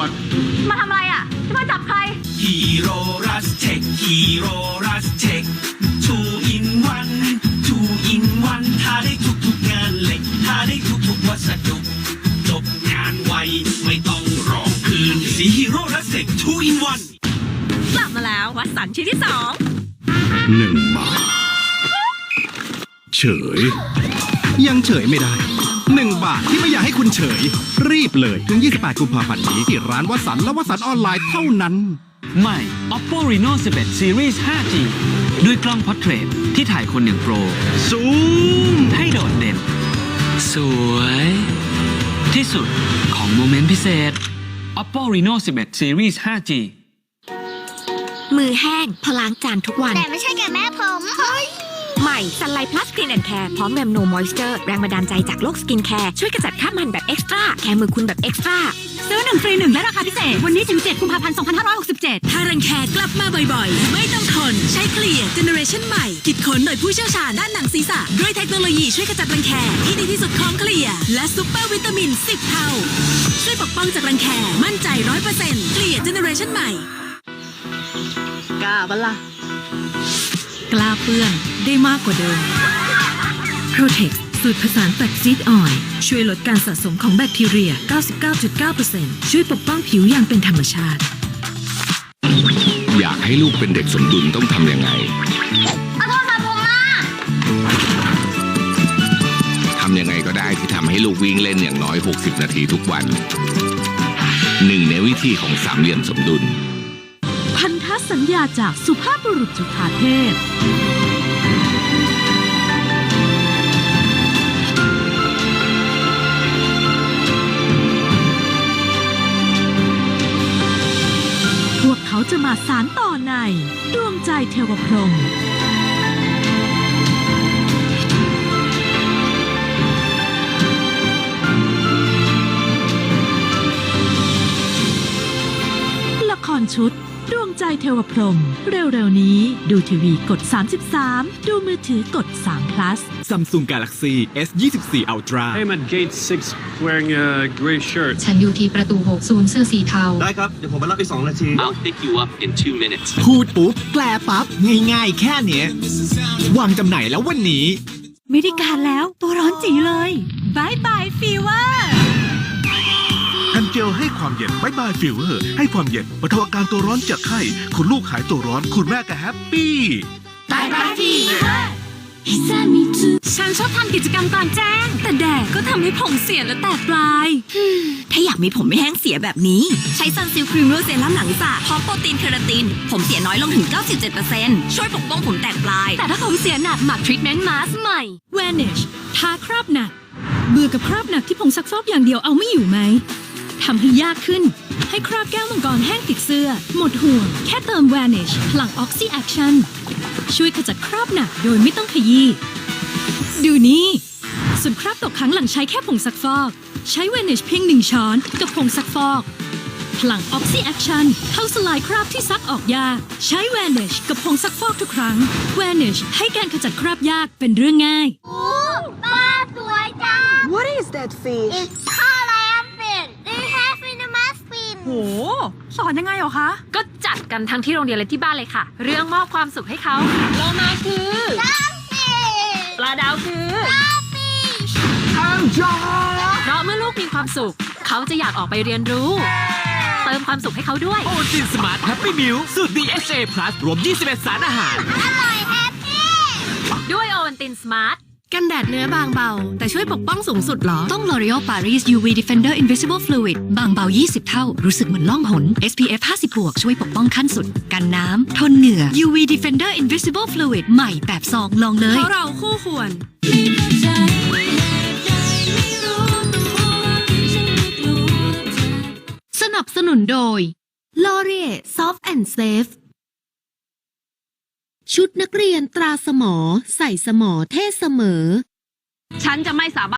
วจ มาทำอะไรอะจะมาจับใคร ฮีโร่รัสเทคฮีโร่รัสเทค two in one two in one ถ้าได้ทุกทุกๆงานเหล็กถ้าได้ทุกทุกๆวัสดุจบงานไวไม่ต้องรอคืนสีฮีโร่รัสเทค two in one กลับมาแล้ววัดสันชิ้นที่สองหนึ่งบาทเฉย ยังเฉยไม่ได้ หนึ่งบาทที่ไม่อยากให้คุณเฉย รีบเลยถึง 28 กุมภาพันธ์นี้ที่ร้านวัสันและวัสันออนไลน์เท่านั้น ใหม่ Oppo Reno 11 Series 5G ด้วยกล้อง Portrait ที่ถ่ายคนอย่างโปร ซูม ให้โดดเด่น สวย ที่สุดของโมเมนต์พิเศษ Oppo Reno 11 Series 5G มือแห้งพอล้างจานทุกวัน แต่ไม่ใช่แกบแม่ผม ใหม่สันไลพลัสกรีนแอนด์แคร์พร้อมแวมโนมอยส์เจอร์แรงบันดาลใจจากโลกสกินแคร์ช่วยกระจัดคราบมันแบบเอ็กซ์ตร้าแคร์มือคุณแบบเอ็กซ์ตร้าซื้อหนึ่งฟรีหนึ่งและราคาพิเศษ วันนี้ถึง 7 กุมภาพันธ์ 2567 ถ้ารังแคกลับมาบ่อยๆ ไม่ต้องทน ใช้เคลียร์เจเนอเรชั่นใหม่ คิดค้นโดยผู้เชี่ยวชาญด้านหนังศีรษะ ด้วยเทคโนโลยีช่วยกระจัดรังแคที่ดีที่สุดของเคลียร์และซูเปอร์วิตามิน 10 เท่า ช่วยปกป้องจากรังแคมั่นใจ 100%เคลียร์เจเนอเรชันใหม่กล้าบัลล่ะ กล้าเปื้อนได้มากกว่าเดิม Protex สูตรผสานแฟกซีดออยช่วยลดการสะสมของแบคทีเรีย 99.9%ช่วยปกป้องผิวอย่างเป็นธรรมชาติ อยากให้ลูกเป็นเด็กสมดุลต้องทำยังไงทำยังไงก็ได้ที่ทำให้ลูกวิ่งเล่นอย่างน้อย 60 นาทีทุกวัน หนึ่งในวิธีของสามเหลี่ยมสมดุล สัญญาจากสุภาพบุรุษจุฑาเทพ พวกเขาจะมาสารต่อในดวงใจเทวพรหมละครชุด ดวงใจเทวพรหมเร็วๆนี้ดูทีวีกด 33 ดูมือถือกด3 plus Samsung Galaxy S24 Ultra Hey, I'm at gate six wearing a gray shirt. ฉันอยู่ที่ประตู6ศูนย์เสื้อสีเทา ได้ครับ เดี๋ยวผมมารับไป2นาที I'll pick you up in two minutes พูดปุ๊บ แปลปั๊บ ง่ายๆ แค่เนี้ยวางจำหน่ายแล้ววันนี้ ไม่ได้การแล้วตัวร้อนจีเลยบายบายฟีเวอร์กัน เจลให้ความเย็นบายบายฟิวเวอร์ให้ความเย็นบรรเทาอาการตัวร้อนจากไข้ คุณลูกหายตัวร้อน คุณแม่ก็แฮปปี้บายบายฟีเวอร์ฉันชอบทำกิจกรรมกลางแจ้ง แต่แดดก็ทำให้ผมเสียและแตกปลาย ถ้าอยากมีผมไม่แห้งเสียแบบนี้ ใช้ซันซิลครีมโรเซรั่มหนังสระพร้อมโปรตีนเคราติน ผมเสียน้อยลงถึง 97%ช่วยปกป้องผมแตกปลาย แต่ถ้าผมเสียหนักหมักทรีทเมนต์มาสใหม่ Vanish ทาคราบหนัก เบื่อกับคราบหนักที่ผงซักฟอกอย่างเดียวเอาไม่อยู่ไหม ทำให้ยากขึ้น ให้คราบแก้วมังกรแห้งติดเสื้อ หมดห่วง แค่เติม Vanish พลัง Oxy Action ช่วยขจัดคราบหนักโดยไม่ต้องขยี้ดูนี่ ส่วนคราบตกค้างหลังใช้แค่ผงซักฟอก ใช้ Vanish เพียงหนึ่งช้อนกับผงซักฟอกพลัง Oxy Action เข้าสลายคราบที่ซักออกยากใช้ Vanish กับผงซักฟอกทุกครั้ง Vanish ให้การขจัดคราบยากเป็นเรื่องง่ายโอ้ปลาสวยจัง What is that fish It's โห สอนยังไงเหรอคะ ก็จัดกันทั้งที่โรงเรียนและที่บ้านเลยค่ะ เรื่องมอบความสุขให้เขาโลมาคือ Starfish ปลาดาวคือ Starfish เพราะเมื่อลูกมีความสุข เขาจะอยากออกไปเรียนรู้ เติมความสุขให้เขาด้วย โอจินสมาร์ทแฮปปี้มิลสูตร DHA Plus รวม 21 สารอาหาร อร่อยแฮปปี้ ด้วยโอวันตินสมาร์ท กันแดดเนื้อบางเบา แต่ช่วยปกป้องสูงสุดเหรอ ต้อง L'Oreal Paris UV Defender Invisible Fluid บางเบา 20 เท่า รู้สึกเหมือนล่องหน SPF 50บวกช่วยปกป้องขั้นสุด กันน้ำ ทนเหงื่อ UV Defender Invisible Fluid ใหม่แบบซองลองเลย เพราะเราคู่ควรสนับสนุนโดย L'Oreal Soft and Safe ชุดนักเรียนตราสมอ ใส่สมอเท่เสมอ ฉันจะไม่สามารถ